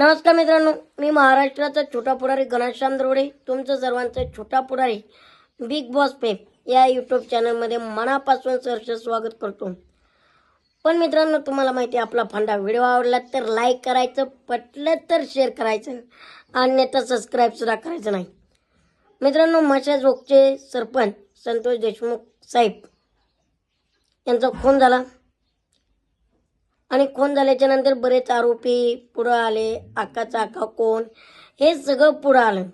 नमस्कार मित्रांनो मी महाराष्ट्राचा छोटा पुढारी घनश्याम द्रोडे तुमचं सर्वांचं छोटा पुढारी बिग बॉस पेप या यूट्यूब चॅनलमध्ये मनापासून सहर्ष स्वागत करतो. पण मित्रांनो तुम्हाला माहिती आहे आपला फंडा व्हिडिओ आवडला तर लाईक करायचं पटलं तर शेअर करायचं अन्यथा सबस्क्राईबसुद्धा करायचं नाही. मित्रांनो माशा जोगचे सरपंच संतोष देशमुख साहेब यांचा खून झाला. आणि खून झाल्याच्यानंतर बरेच आरोपी पुढं आले. आकाचा आका कोण? हे सगळं पुढं आलं.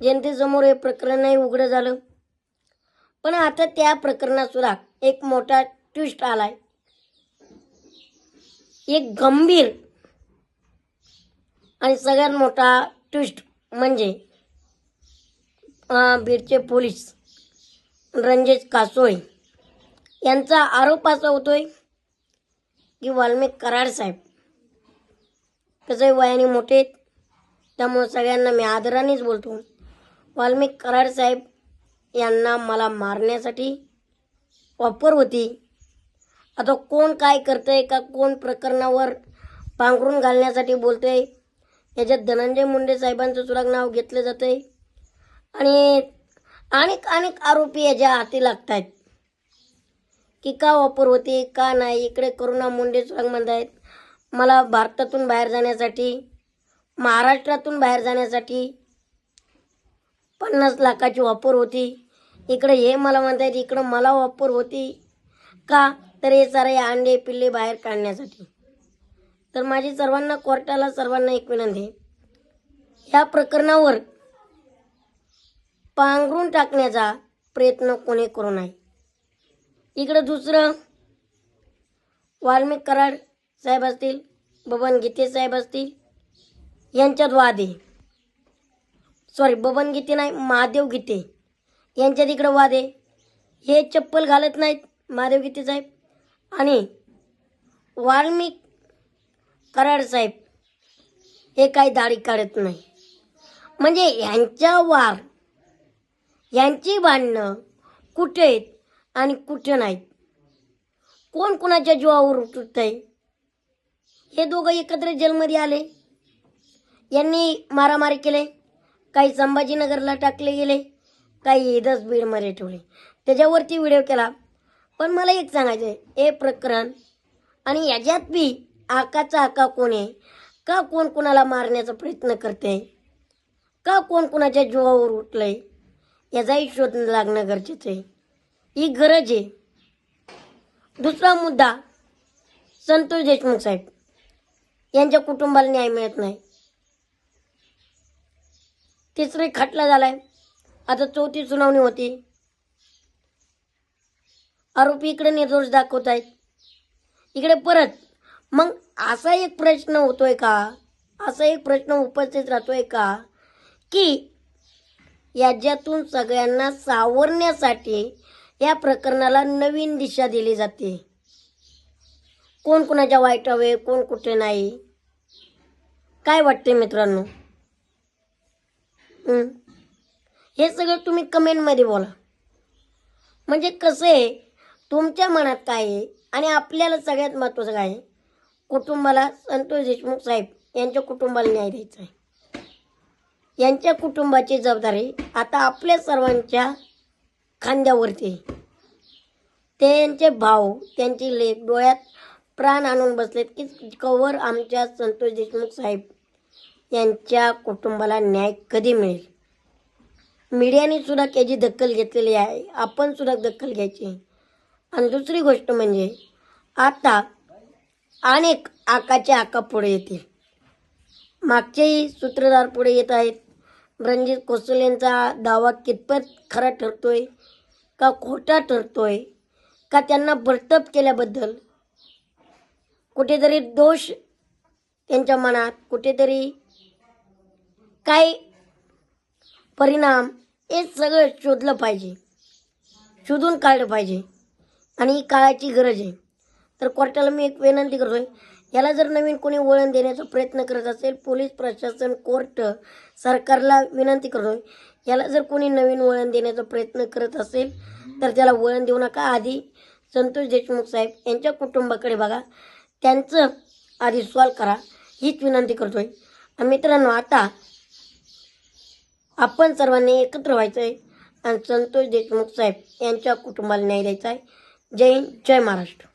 जनतेसमोर हे प्रकरणही उघडं झालं. पण आता त्या प्रकरणात सुद्धा एक मोठा ट्विस्ट आलाय. एक गंभीर आणि सगळ्यात मोठा ट्विस्ट म्हणजे बीडचे पोलीस रणजित कासोय यांचा आरोप असा होतोय की वाल्मिक कराड साहेब. कसंही वयाने मोठे आहेत, त्यामुळं सगळ्यांना मी आदरानेच बोलतो. वाल्मिक कराड साहेब यांना मला मारण्यासाठी वापर होती. आता कोण काय करतंय का कोण प्रकरणावर पांघरून घालण्यासाठी बोलतंय? याच्यात धनंजय मुंडे साहेबांचं सुद्धा नाव घेतलं जातंय. आणि अनेक अनेक आरोपी याच्या हाती लागत आहेत की का वापर होते का नाही इकडे करुणा मुंडे सुद्धा आहेत मला भारतातून बाहेर जाण्यासाठी महाराष्ट्रातून बाहेर जाण्यासाठी पन्नास लाखाची वापर होती. इकडे हे मला म्हणतात इकडं मला वापर होती. का? तर हे सारे अंडे पिल्ले बाहेर काढण्यासाठी. तर माझी सर्वांना कोर्टाला सर्वांना एक विनंती आहे. ह्या प्रकरणावर पांघरून टाकण्याचा प्रयत्न कोणी करू नये. इकडं दुसरं. वाल्मिक कराड साहेब असतील बबन गीते साहेब असतील यांच्यात वाद. आहे सॉरी बबन गीते नाही महादेव गीते. यांच्यात इकडं वाद. आहे हे चप्पल घालत नाहीत महादेव गीते साहेब. आणि वाल्मिक कराड साहेब हे काही दाढी काढत नाही. म्हणजे यांच्या वार यांची भांडणं कुठे आहेत? आणि कुठे नाहीत. कोण कोणाच्या जीवावर उठत आहे हे दोघं एकत्र जेलमध्ये आले. यांनी मारामारी केले. काही संभाजीनगरला टाकले गेले. काही इथंच बीडमध्ये ठेवले. त्याच्यावरती व्हिडिओ केला. पण मला एक सांगायचं आहे हे प्रकरण आणि याच्यात बी आकाचा आका कोण आहे? का कोण कोणाला मारण्याचा प्रयत्न करते का कोण कोणाच्या जीवावर उठलंय? याचाही शोध लागणं गरजेचं आहे. ही गरज आहे. दुसरा मुद्दा संतोष देशमुख साहेब. यांच्या कुटुंबाला न्याय मिळत नाही. तिसरी खटला झालाय. आता चौथी सुनावणी होती. आरोपी इकडे निर्दोष दाखवत आहेत. इकडे परत मग असा एक प्रश्न होतोय का? असा एक प्रश्न उपस्थित राहतोय का? की याच्यातून सगळ्यांना सावरण्यासाठी या प्रकरणाला नवीन दिशा दिली जाते. कोण कोणाच्या वाईट हवे कोण कुठे नाही. काय वाटते मित्रांनो? हे? सगळं तुम्ही कमेंटमध्ये बोला. म्हणजे कसं आहे तुमच्या मनात काय आहे आणि आपल्याला सगळ्यात महत्त्वाचं काय आहे? कुटुंबाला संतोष देशमुख साहेब यांच्या कुटुंबाला न्याय द्यायचा आहे. यांच्या कुटुंबाची जबाबदारी आता आपल्या सर्वांच्या खांद्यावरती. त्यांचे भाऊ त्यांची लेख डोळ्यात प्राण आणून बसलेत की कवर आमच्या संतोष देशमुख साहेब यांच्या कुटुंबाला न्याय कधी मिळेल? मीडियाने सुद्धा त्याची दखल घेतलेली आहे. आपण सुद्धा दखल घ्यायची. आणि दुसरी गोष्ट म्हणजे आता अनेक आकाचे आका पुढे येतील. मागचेही सूत्रधार पुढे येत आहेत. रणजित कोसलेंचा दावा कितपत खरा ठरतोय? का खोटा ठरतोय का त्यांना बडतप केल्याबद्दल? कुठेतरी दोष त्यांच्या मनात कुठेतरी काय परिणाम हे सगळं शोधलं पाहिजे. शोधून काढलं पाहिजे. आणि ही काळाची गरज आहे. तर कोर्टाला मी एक विनंती करतोय याला जर नवीन कोणी वळण देण्याचा प्रयत्न करत असेल पोलीस प्रशासन कोर्ट सरकारला विनंती करतोय याला जर कोणी नवीन वळण देण्याचा प्रयत्न करत असेल तर त्याला वळण देऊ नका. आधी संतोष देशमुख साहेब यांच्या कुटुंबाकडे बघा. त्यांचं आधी सॉल्व करा. हीच विनंती करतोय. मित्रांनो आता आपण सर्वांनी एकत्र व्हायचं आहे आणि संतोष देशमुख साहेब यांच्या कुटुंबाला न्याय द्यायचा आहे जय हिंद जय महाराष्ट्र.